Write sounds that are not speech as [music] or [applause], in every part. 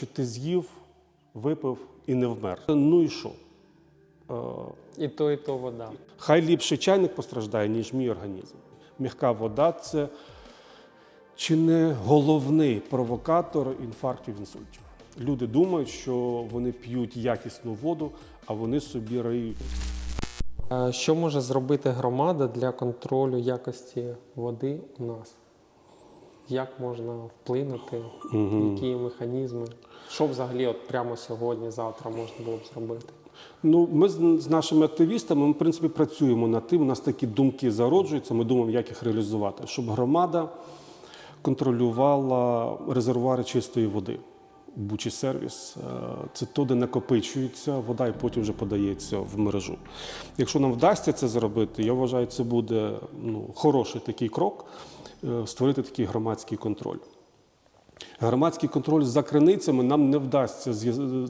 Що ти з'їв, випив і не вмер. Ну і що? Е, І то, і то вода. Хай ліпше чайник постраждає, ніж мій організм. М'яка вода це чи не головний провокатор інфарктів інсультів. Люди думають, що вони п'ють якісну воду, а вони собі риють. Е, Що може зробити громада для контролю якості води у нас? Як можна вплинути? Які механізми? Що взагалі от прямо сьогодні, завтра можна було б зробити? Ну, ми з, з нашими активістами ми, в принципі, працюємо над тим. У нас такі думки зароджуються. Ми думаємо, як їх реалізувати, щоб громада контролювала резервуари чистої води. Бучий сервіс е, це то, де накопичується вода і потім вже подається в мережу. Якщо нам вдасться це зробити, я вважаю, це буде ну, хороший такий крок е, створити такий громадський контроль. Громадський контроль за криницями нам не вдасться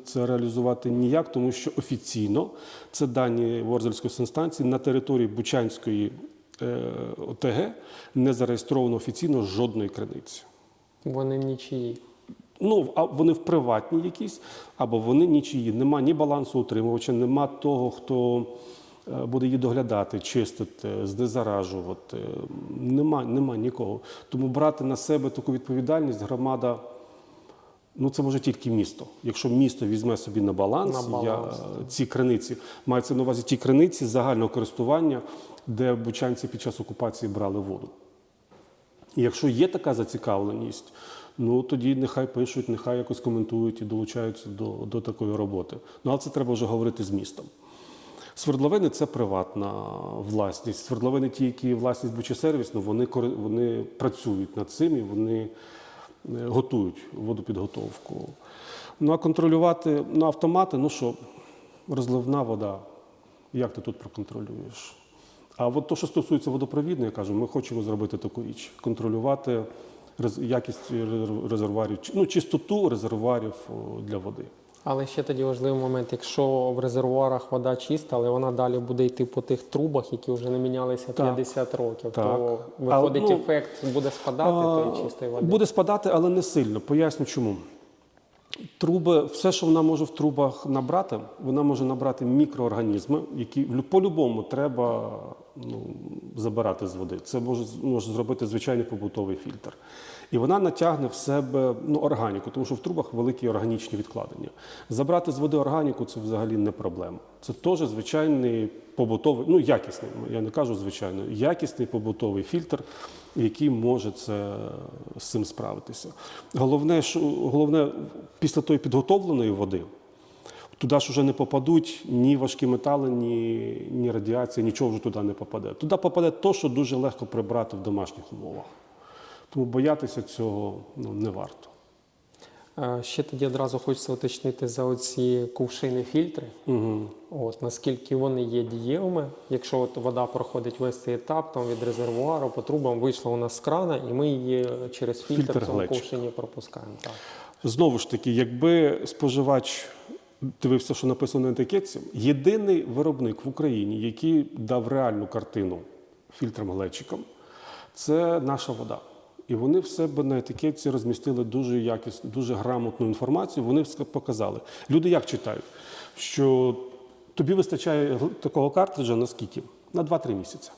це реалізувати ніяк, тому що офіційно це дані Ворзельської санстанції на території Бучанської е, ОТГ не зареєстровано офіційно жодної криниці. Вони нічиї. Ну, а вони в приватній якісь, або вони нічиї. Нема ні балансу утримувача, нема того, хто буде її доглядати, чистити, знезаражувати. Нема, нема нікого. Тому брати на себе таку відповідальність громада. Ну, це може тільки місто. Якщо місто візьме собі на баланс, На баланс. Я, ці криниці, мається на увазі ті криниці загального користування, де бучанці під час окупації брали воду. І якщо є така зацікавленість, ну тоді нехай пишуть, нехай якось коментують і долучаються до, до такої роботи. Ну але це треба вже говорити з містом. Свердловини це приватна власність. Свердловини, ті, які власність Бучесервіс, ну, вони, вони працюють над цим і вони е, готують водопідготовку. Ну а контролювати ну, автомати, ну що, розливна вода, як ти тут проконтролюєш? А от то, що стосується водопровідної, я кажу, ми хочемо зробити таку річ: контролювати якість резервуарів, ну, чистоту резервуарів для води. Але ще тоді важливий момент, якщо в резервуарах вода чиста, але вона далі буде йти по тих трубах, які вже не мінялися 50 років, Так. то виходить ну, ефект буде спадати А, тої чистої води. Буде спадати, але не сильно. Поясню чому. Труби, все, що вона може в трубах набрати, вона може набрати мікроорганізми, які лю- по-любому треба ну, забирати з води. Це може, може зробити звичайний побутовий фільтр. І вона натягне в себе ну, органіку, тому що в трубах великі органічні відкладення. Забрати з води органіку це взагалі не проблема. Це теж звичайний побутовий, ну якісний, я не кажу звичайно, якісний побутовий фільтр, який може це з цим справитися. Головне, що головне після тої підготовленої води. Туди ж вже не попадуть ні важкі метали, ні, ні радіація, нічого вже туди не попаде. Туди попаде те, що дуже легко прибрати в домашніх умовах. Тому боятися цього ну, не варто. Ще тоді одразу хочеться уточнити за оці кувшини фільтри. Угу. От наскільки вони є дієвими, якщо от вода проходить весь цей етап, там від резервуару по трубам вийшла у нас з крана, і ми її через фільтр, Фільтр в цьому ковшині пропускаємо. Так. Знову ж таки, якби споживач дивився, що написано на етикетці, єдиний виробник в Україні, який дав реальну картину фільтрам глечикам, це наша вода. І вони в себе на етикетці розмістили дуже якісну, дуже грамотну інформацію. Вони показали. Люди як читають, що тобі вистачає такого картриджа на скільки? На 2-3 місяці.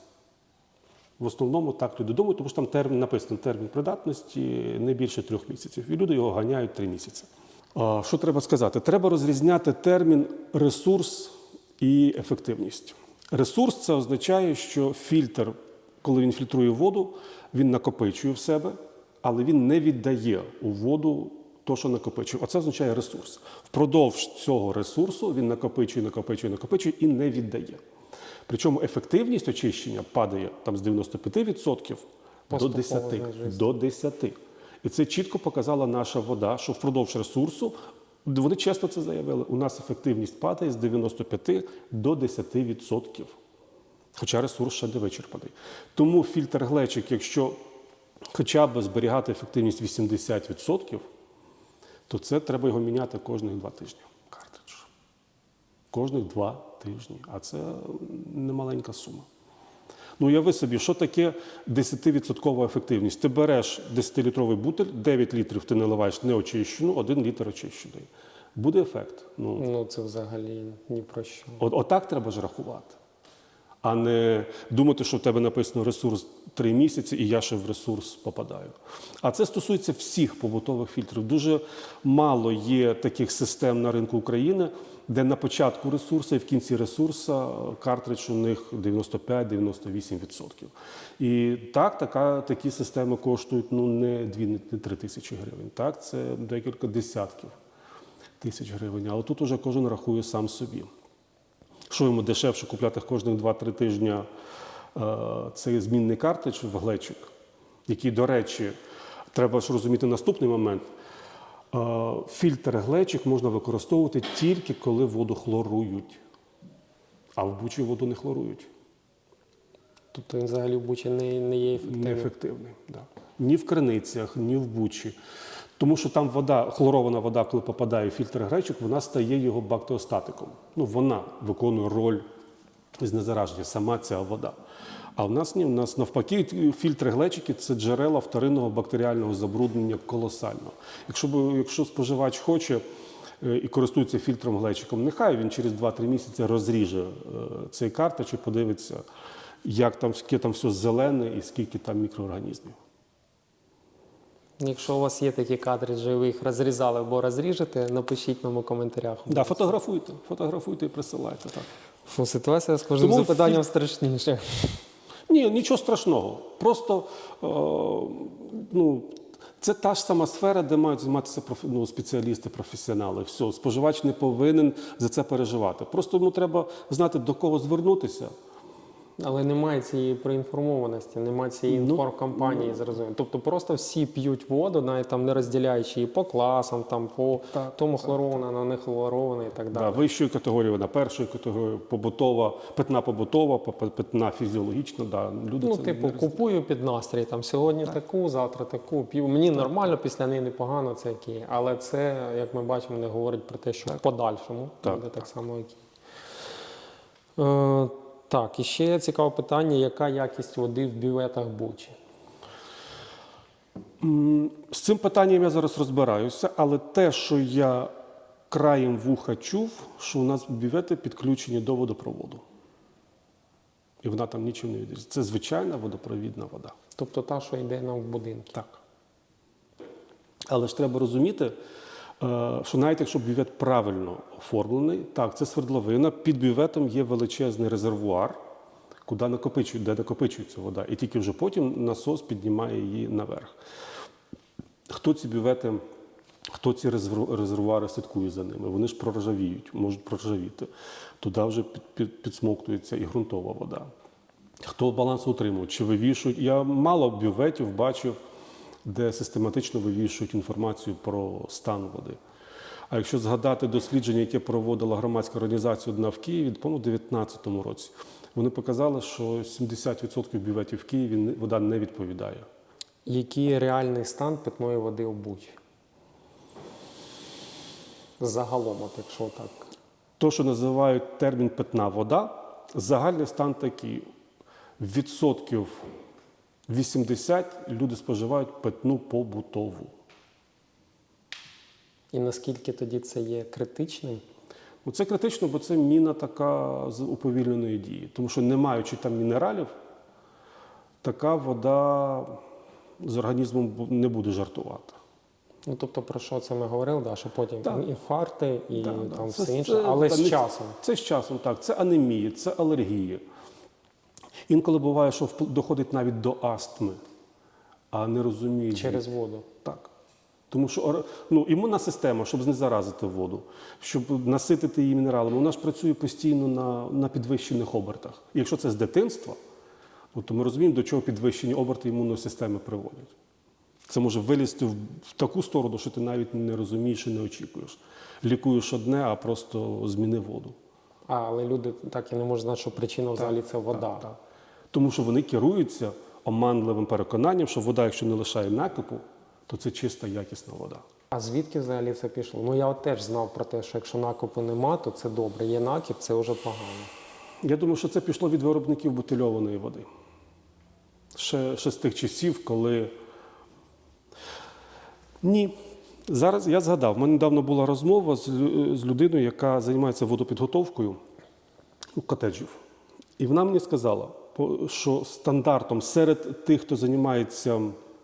В основному так люди думають, тому що там термін написано термін придатності не більше трьох місяців. І люди його ганяють три місяці. А, що треба сказати? Треба розрізняти термін ресурс і ефективність. Ресурс це означає, що фільтр, коли він фільтрує воду, він накопичує в себе, але він не віддає у воду то, що накопичує. Оце означає ресурс. Впродовж цього ресурсу він накопичує, накопичує, накопичує і не віддає. Причому ефективність очищення падає там з 95% до Поступово 10. знижується. До 10. І це чітко показала наша вода, що впродовж ресурсу, вони чесно це заявили, у нас ефективність падає з 95 до 10%. Хоча ресурс ще не вичерпаний. Тому фільтр глечик, якщо хоча б зберігати ефективність 80%, то це треба його міняти кожних два тижні. Картридж. Кожних два тижні. А це немаленька сума. Ну, уяви собі, що таке 10% ефективність. Ти береш 10-літровий бутиль, 9 літрів ти наливаєш неочищену, 1 літр очищений. Буде ефект. Ну, Ну це взагалі ні про що. От, отак треба ж рахувати, а не думати, що в тебе написано ресурс 3 місяці, і я ще в ресурс попадаю. А це стосується всіх побутових фільтрів. Дуже мало є таких систем на ринку України, де на початку ресурсу і в кінці ресурсу картридж у них 95-98%. І так, така, такі системи коштують ну, не 2-3 тисячі гривень. Так, це декілька десятків тисяч гривень. Але тут уже кожен рахує сам собі. Що йому дешевше купляти кожних 2-3 тижні е, цей змінний картридж в глечик, який, до речі, треба ж розуміти наступний момент. Е, Фільтр глечик можна використовувати тільки коли воду хлорують, а в бучі воду не хлорують. Тобто він взагалі в бучі не, не є ефективним. Неефективний. Да. Ні в криницях, ні в бучі. Тому що там вода, хлорована вода, коли попадає в фільтр гречок, вона стає його бактеостатиком. Ну, вона виконує роль знезараження, сама ця вода. А в нас ні, в нас навпаки, фільтри глечики це джерела вторинного бактеріального забруднення колосального. Якщо, якщо споживач хоче е, і користується фільтром глечиком, нехай він через 2-3 місяці розріже е, цей карточ і подивиться, як там, яке там все зелене і скільки там мікроорганізмів. Якщо у вас є такі картриджі, ви їх розрізали або розріжете, напишіть нам у коментарях. Да, фотографуйте, фотографуйте і присилайте. Так. Фу, ситуація з кожним Тому запитанням страшніше. Ні, нічого страшного. Просто е, ну, це та ж сама сфера, де мають займатися профі- ну, спеціалісти, професіонали. Все, споживач не повинен за це переживати. Просто йому треба знати, до кого звернутися. Але немає цієї проінформованості, немає цієї Ну, інформкампанії, зрозуміло. Тобто просто всі п'ють воду, навіть там не розділяючи її по класам, там по Так, тому хлорована, на не хлорована і так Да, далі. вищої категорії вона першої категорії побутова, питна побутова, питна фізіологічна. Да. Люди Ну, це типу, не купую під настрій. Там сьогодні таку, завтра таку, п'ю. Мені нормально, після неї непогано, це окей. Але це, як ми бачимо, не говорить про те, що в подальшому Так, буде так само окей. Так, і ще цікаве питання: яка якість води в бюветах Бучі? З цим питанням я зараз розбираюся, але те, що я краєм вуха чув, що у нас бювети підключені до водопроводу. І вона там нічим не відрізняється. Це звичайна водопровідна вода. Тобто та, що йде нам в будинки. Так. Але ж треба розуміти, що навіть якщо бювет правильно оформлений, так, це свердловина, під бюветом є величезний резервуар, куди накопичують, де накопичується вода, і тільки вже потім насос піднімає її наверх. Хто ці бювети, хто ці резервуари слідкує за ними? Вони ж проржавіють, можуть проржавіти. Туди вже під, під, підсмоктується і ґрунтова вода. Хто баланс утримує? Чи вивішують? Я мало бюветів бачив, де систематично вивішують інформацію про стан води. А якщо згадати дослідження, яке проводила громадська організація «Одна в Києві, по-моєму, у 2019 році, вони показали, що 70% бюветів в Києві вода не відповідає. Який реальний стан питної води у Бучі? Загалом, от якщо так. То, що називають термін питна вода, загальний стан такий: відсотків 80 люди споживають питну побутову. І наскільки тоді це є критичним? Ну, Це критично, бо це міна така з уповільненої дії. Тому що, не маючи там мінералів, така вода з організмом не буде жартувати. Ну тобто про що це ми говорили, да, що потім Так. інфаркти і Да, там Це- все інше, це- але та з часом. Це з часом, так. Це анемії, це алергії. Інколи буває, що доходить навіть до астми, а не розуміють. Через воду. Так. Тому що ну, імунна система, щоб не заразити воду, щоб наситити її мінералами, вона ж працює постійно на, на підвищених обертах. І якщо це з дитинства, ну, то ми розуміємо, до чого підвищені оберти імунної системи приводять. Це може вилізти в, в таку сторону, що ти навіть не розумієш і не очікуєш. Лікуєш одне, а просто зміни воду. А, але люди так і не можуть знати, що причина взагалі це вода. Так, так. Тому що вони керуються оманливим переконанням, що вода, якщо не лишає накипу, то це чиста якісна вода. А звідки взагалі це пішло? Ну я от теж знав про те, що якщо накопу нема, то це добре. Є накіп, це вже погано. Я думаю, що це пішло від виробників бутильованої води. Ще, ще з тих часів, коли. Ні. Зараз я згадав, в мене недавно була розмова з, з людиною, яка займається водопідготовкою у котеджів. І вона мені сказала, що стандартом серед тих, хто займається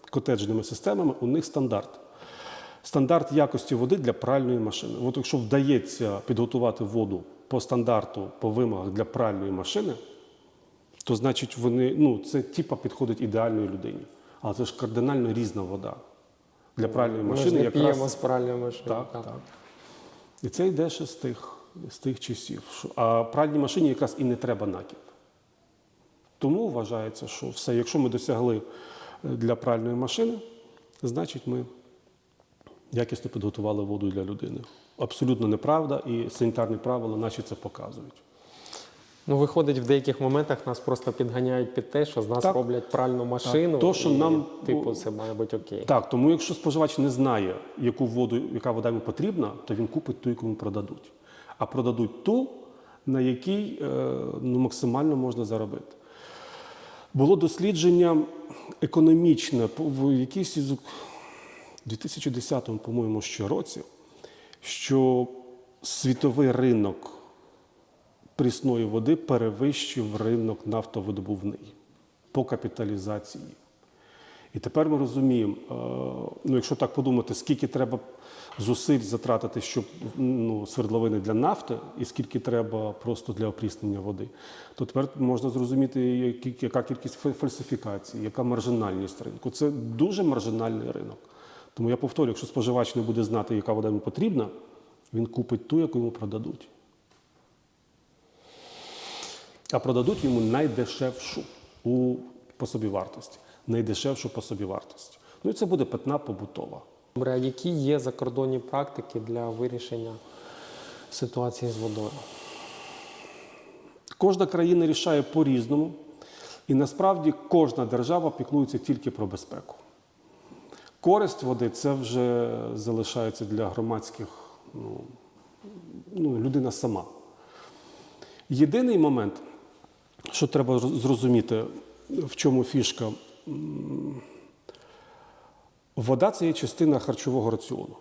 котеджними системами, у них стандарт. Стандарт якості води для пральної машини. От якщо вдається підготувати воду по стандарту, по вимогах для пральної машини, то значить вони, ну, це типа підходить ідеальної людині. Але це ж кардинально різна вода. Для пральної Ми ж машини не якраз. п'ємо з пральної машини. Так, так. І це йде ще з тих, з тих часів. А пральній машині якраз і не треба накіп. Тому вважається, що все, якщо ми досягли е, для пральної машини, значить ми якісно підготували воду для людини. Абсолютно неправда, і санітарні правила наші це показують. Ну, виходить, в деяких моментах нас просто підганяють під те, що з нас Так. роблять пральну машину. То, що і, нам- типу, це має бути окей. Так, тому якщо споживач не знає, яку воду, яка вода йому потрібна, то він купить ту, яку йому продадуть. А продадуть ту, на якій е, ну, максимально можна заробити. Було дослідження економічне по- в якійсь із 2010, по-моєму, ще році, що світовий ринок прісної води перевищив ринок нафтовидобувний по капіталізації. І тепер ми розуміємо, е, ну якщо так подумати, скільки треба зусиль затратити, щоб ну, свердловини для нафти, і скільки треба просто для опріснення води, то тепер можна зрозуміти, яка кількість фальсифікацій, яка маржинальність ринку. Це дуже маржинальний ринок. Тому я повторюю, якщо споживач не буде знати, яка вода йому потрібна, він купить ту, яку йому продадуть. А продадуть йому найдешевшу у по собівартості. Найдешевшу по собівартості. Ну і це буде питна побутова. Добре, а які є закордонні практики для вирішення ситуації з водою? Кожна країна рішає по-різному, і насправді кожна держава піклується тільки про безпеку. Користь води це вже залишається для громадських ну, ну, людина сама. Єдиний момент, що треба зрозуміти, в чому фішка. Вода це є частина харчового раціону.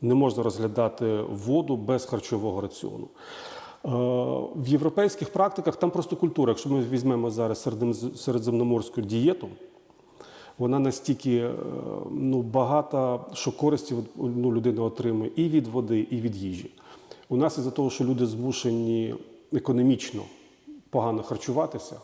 Не можна розглядати воду без харчового раціону. Е, В європейських практиках там просто культура. Якщо ми візьмемо зараз середземноморську дієту, вона настільки е, ну, багата, що користі ну, людина отримує і від води, і від їжі. У нас із-за того, що люди змушені економічно погано харчуватися,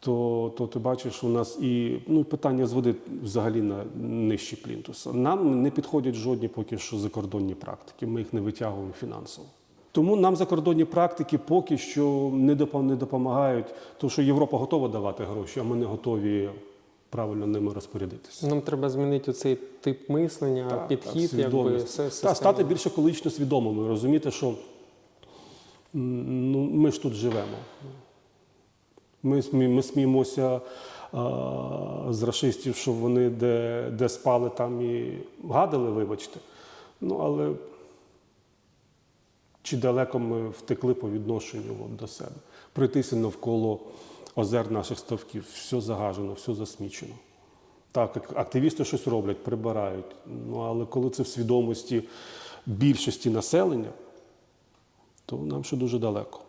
то, то ти бачиш, у нас і ну, питання з води взагалі на нижчі плінтуса. Нам не підходять жодні поки що закордонні практики. Ми їх не витягуємо фінансово. Тому нам закордонні практики поки що не допо- допомагають, тому що Європа готова давати гроші, а ми не готові правильно ними розпорядитися. Нам треба змінити цей тип мислення, Так, підхід, так, якби все Та, стати більш екологічно свідомими, розуміти, що ну, ми ж тут живемо. Ми, ми сміємося з рашистів, що вони де, де спали, там і гадили, вибачте. Ну, але чи далеко ми втекли по відношенню от, до себе? Пройтися навколо озер наших ставків, все загажено, все засмічено. Так, активісти щось роблять, прибирають. Ну, але коли це в свідомості більшості населення, то нам ще дуже далеко.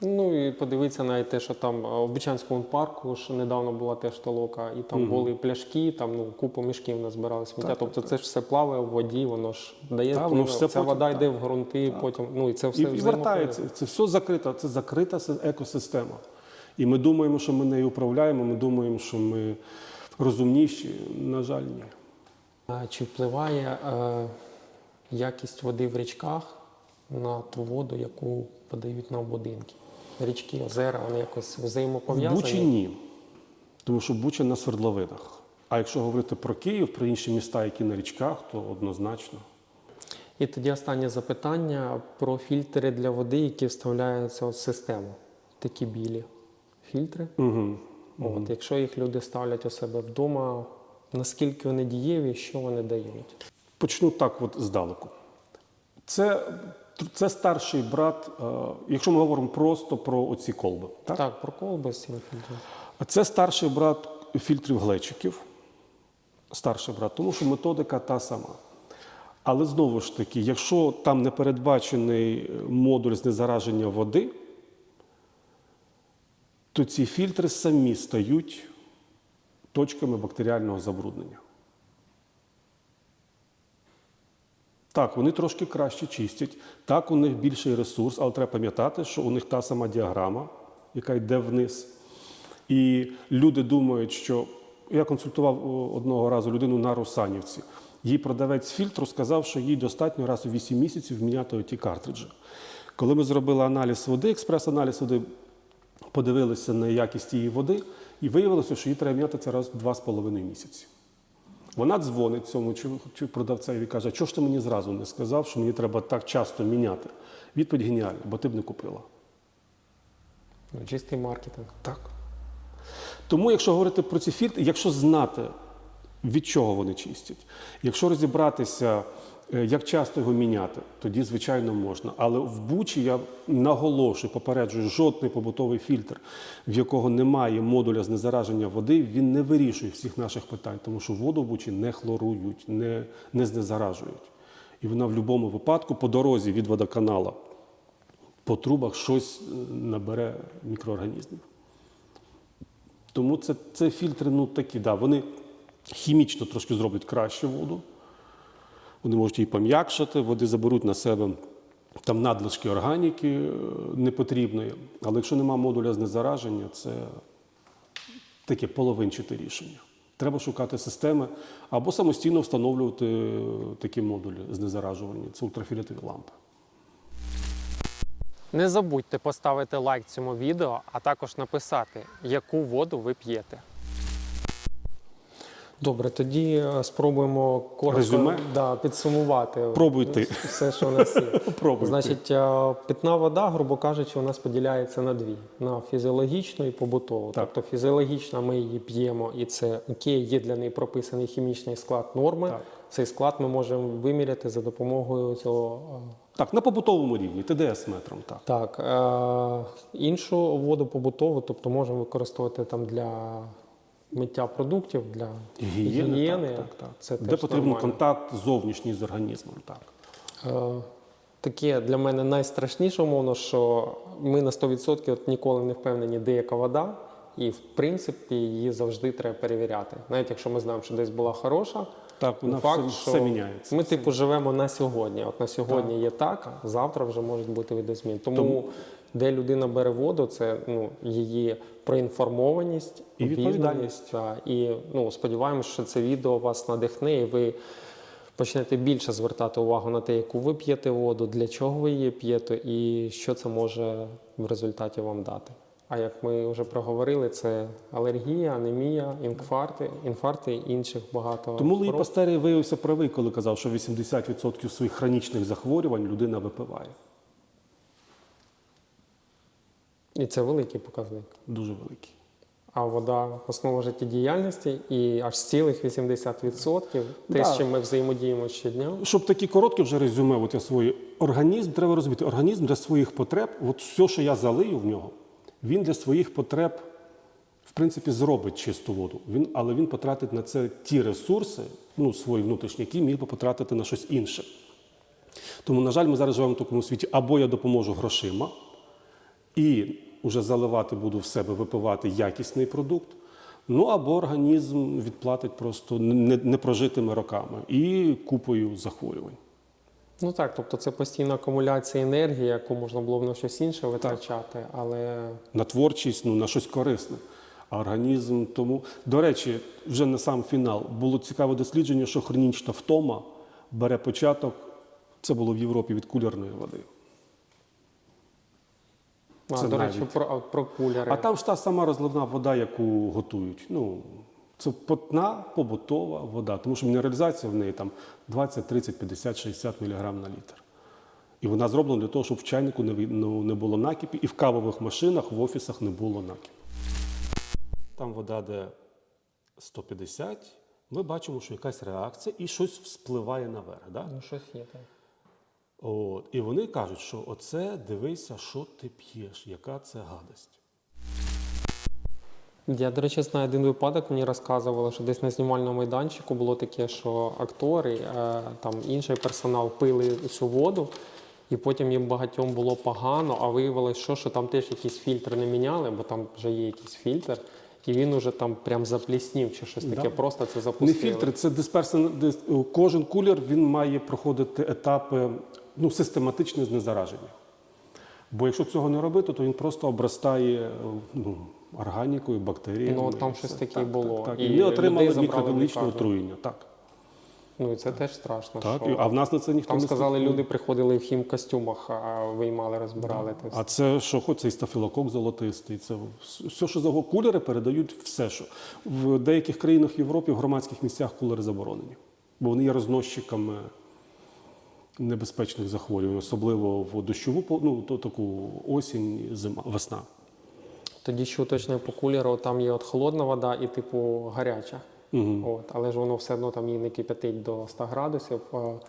Ну і подивитися навіть те, що там в Бучанському парку ж недавно була теж толока, і там були пляшки, там ну купу мішків назбирали сміття. Так, тобто це ж все плаває в воді, воно ж дає Так, воно ж все ця потім- вода так. йде в ґрунти, потім ну і це все І, і взаємопов'язано. вертається. Це все закрита, це закрита се- екосистема. І ми думаємо, що ми нею управляємо, ми думаємо, що ми розумніші. На жаль, ні. А Чи впливає е, якість води в річках на ту воду, яку подають нам будинки? Річки, озера, вони якось В взаємопов'язані? Бучі ні. Тому що Буча на свердловинах. А якщо говорити про Київ, про інші міста, які на річках, то однозначно. І тоді останнє запитання про фільтри для води, які вставляються в систему. Такі білі фільтри. Угу. От, якщо їх люди ставлять у себе вдома, наскільки вони дієві, що вони дають? Почну так от здалеку. Це, це старший брат, е, якщо ми говоримо просто про оці колби. Так? Так, про колби з. Це старший брат фільтрів глечиків. Старший брат, тому що методика та сама. Але знову ж таки, якщо там не передбачений модуль знезараження води, то ці фільтри самі стають точками бактеріального забруднення. Так, вони трошки краще чистять, так, у них більший ресурс, але треба пам'ятати, що у них та сама діаграма, яка йде вниз. І люди думають, що я консультував одного разу людину на Русанівці. Їй продавець фільтру сказав, що їй достатньо раз у 8 місяців міняти ті картриджі. Коли ми зробили аналіз води, експрес-аналіз води, подивилися на якість її води, і виявилося, що їй треба міняти це раз в 2,5 місяці. Вона дзвонить цьому продавцеві і каже, чого ж ти мені зразу не сказав, що мені треба так часто міняти? Відповідь геніальна, бо ти б не купила. Ну, Чистий маркетинг. Так. Тому, якщо говорити про ці фільтри, якщо знати, від чого вони чистять, якщо розібратися, як часто його міняти, тоді, звичайно, можна. Але в Бучі я наголошую, попереджую, жодний побутовий фільтр, в якого немає модуля знезараження води, він не вирішує всіх наших питань, тому що воду в Бучі не хлорують, не, не знезаражують. І вона в будь-якому випадку по дорозі від водоканала по трубах щось е, набере мікроорганізмів. Тому це, це фільтри, ну такі, да, вони хімічно трошки зроблять краще воду. Вони можуть її пом'якшити, води заберуть на себе там надлишки органіки е, непотрібної. Але якщо нема модуля знезараження, це таке половинчате рішення. Треба шукати системи або самостійно встановлювати е, такі модулі знезаражування. Це ультрафіолетові лампи. Не забудьте поставити лайк цьому відео, а також написати, яку воду ви п'єте. Добре, тоді е, спробуємо коротко Резюме? да, підсумувати Пробуйте. все, що у нас є. [laughs] Значить, е, питна вода, грубо кажучи, у нас поділяється на дві: на фізіологічну і побутову. Так. Тобто фізіологічна ми її п'ємо, і це окей, є для неї прописаний хімічний склад норми. Так. Цей склад ми можемо виміряти за допомогою цього. е, Так, на побутовому рівні, ТДС метром, так. Так, е, іншу воду побутову, тобто можемо використовувати там для миття продуктів, для Гігієни, гігієни. так, так, так. Це Де потрібен нормально. контакт зовнішній з організмом, так. Е, Таке для мене найстрашніше, умовно, що ми на 100% от ніколи не впевнені, де яка вода, і в принципі її завжди треба перевіряти. Навіть якщо ми знаємо, що десь була хороша, Так, вона факт, все, що все міняється. ми типу живемо на сьогодні. От на сьогодні є так, завтра вже можуть бути видозмін. Тому, Тому- де людина бере воду, це ну, її проінформованість, І обізнаність. та, І ну, сподіваємося, що це відео вас надихне, і ви почнете більше звертати увагу на те, яку ви п'єте воду, для чого ви її п'єте, і що це може в результаті вам дати. А як ми вже проговорили, це алергія, анемія, інфаркти, інфаркти і інших багато. Тому Луї хвороб. Пастері виявився правий, коли казав, що 80% своїх хронічних захворювань людина випиває. І це великий показник. Дуже великий. А вода основа життєдіяльності і аж цілих 80% те, Да. з чим ми взаємодіємо щодня. Щоб такі короткі вже резюме, от я свої організм, треба розуміти, організм для своїх потреб, от все, що я залию в нього, він для своїх потреб, в принципі, зробить чисту воду. Він, але він потратить на це ті ресурси, ну, свої внутрішні, які міг би потратити на щось інше. Тому, на жаль, ми зараз живемо в такому світі, або я допоможу грошима і вже заливати буду в себе, випивати якісний продукт. Ну або організм відплатить просто непрожитими роками і купою захворювань. Ну так, тобто це постійна акумуляція енергії, яку можна було б на щось інше витрачати, але на творчість, ну, на щось корисне. А організм тому. До речі, вже на сам фінал було цікаве дослідження, що хронічна втома бере початок. Це було в Європі від кулярної води. а, Це до речі, про, про кулери. А там ж та сама розливна вода, яку готують. Ну, це питна побутова вода, тому що мінералізація в неї там 20, 30, 50, 60 мг на літр. І вона зроблена для того, щоб в чайнику не, ну, було накипі, і в кавових машинах, в офісах не було накипу. Там вода, де 150, ми бачимо, що якась реакція і щось вспливає наверх. Да? Ну, щось є так. От, і вони кажуть, що оце дивися, що ти п'єш, яка це гадость. Я, до речі, знаю один випадок, мені розказували, що десь на знімальному майданчику було таке, що актори, е, там інший персонал пили цю воду, і потім їм багатьом було погано, а виявилось, що, що там теж якийсь фільтр не міняли, бо там вже є якийсь фільтр, і він уже там прям запліснів чи щось таке, Да. просто це Не запустили. фільтри, це дисперсен. дис- Кожен кулер він має проходити етапи ну, систематичне знезараження. Бо якщо цього не робити, то він просто обростає ну, органікою, бактеріями. Ну, там щось таке Так, було. Так, так. І І не отримали мікробіологічне отруєння. Так, Ну і це теж страшно. так. що... А в нас на це ніхто Там не сказали, люди приходили в хімкостюмах, а виймали, розбирали. все. А це що хоч цей стафілокок золотистий, це все, що за кулери передають все, що в деяких країнах Європи в громадських місцях кулери заборонені, бо вони є розносчиками небезпечних захворювань, особливо в дощову ну, то таку осінь, зима, весна. Тоді ще уточнюю по кулеру, там є от холодна вода і типу гаряча. Угу. От, але ж воно все одно там її не кипятить до 100 градусів.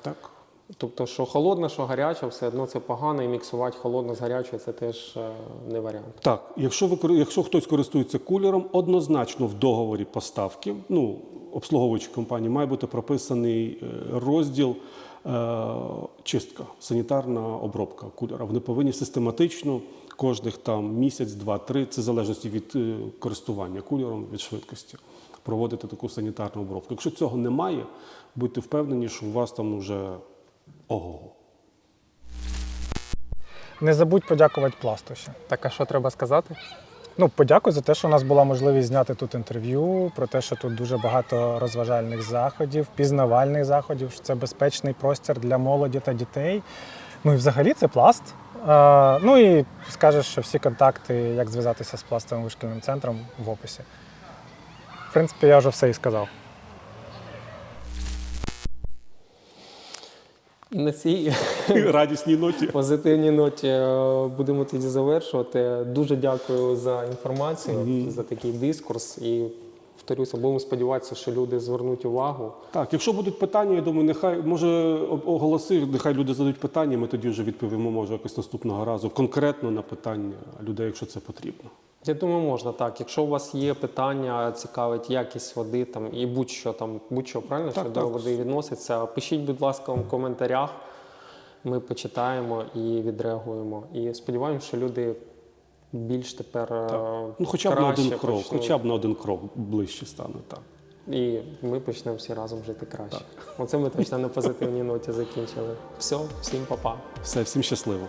Так. Тобто, що холодна, що гаряча, все одно це погано, і міксувати холодно з гарячою це теж е, не варіант. Так, якщо ви якщо хтось користується кулером, однозначно в договорі поставки, ну обслуговуючої компанії, має бути прописаний е, розділ е, чистка, санітарна обробка кулера. Вони повинні систематично кожних там місяць, два, три, це в залежності від е, користування кулером, від швидкості, проводити таку санітарну обробку. Якщо цього немає, будьте впевнені, що у вас там вже ого. Не забудь подякувати пластуші. Так, а що треба сказати? Ну, подякуй за те, що у нас була можливість зняти тут інтерв'ю, про те, що тут дуже багато розважальних заходів, пізнавальних заходів, що це безпечний простір для молоді та дітей. Ну і взагалі це пласт. Е, ну і скажеш, що всі контакти, як зв'язатися з пластовим вишкільним центром в описі. В принципі, я вже все і сказав. І на цій [laughs] Радісній ноті. позитивній ноті е, будемо тоді завершувати. Дуже дякую за інформацію, за такий дискурс. І повторюся, будемо сподіватися, що люди звернуть увагу. Так, якщо будуть питання, я думаю, нехай може оголоси, нехай люди задають питання, ми тоді вже відповімо, може, якось наступного разу конкретно на питання людей, якщо це потрібно. Я думаю, можна так. Якщо у вас є питання, цікавить якість води там і будь-що там, будь-що правильно, Так, що до води відноситься, пишіть, будь ласка, в коментарях. Ми почитаємо і відреагуємо. І сподіваємося, що люди більш тепер е, Ну, хоча б на один крок, хоча б на один крок ближче стане. Так. І ми почнемо всі разом жити краще. Оце ми точно на позитивній ноті закінчили. Все, всім па-па. Все, всім щасливо.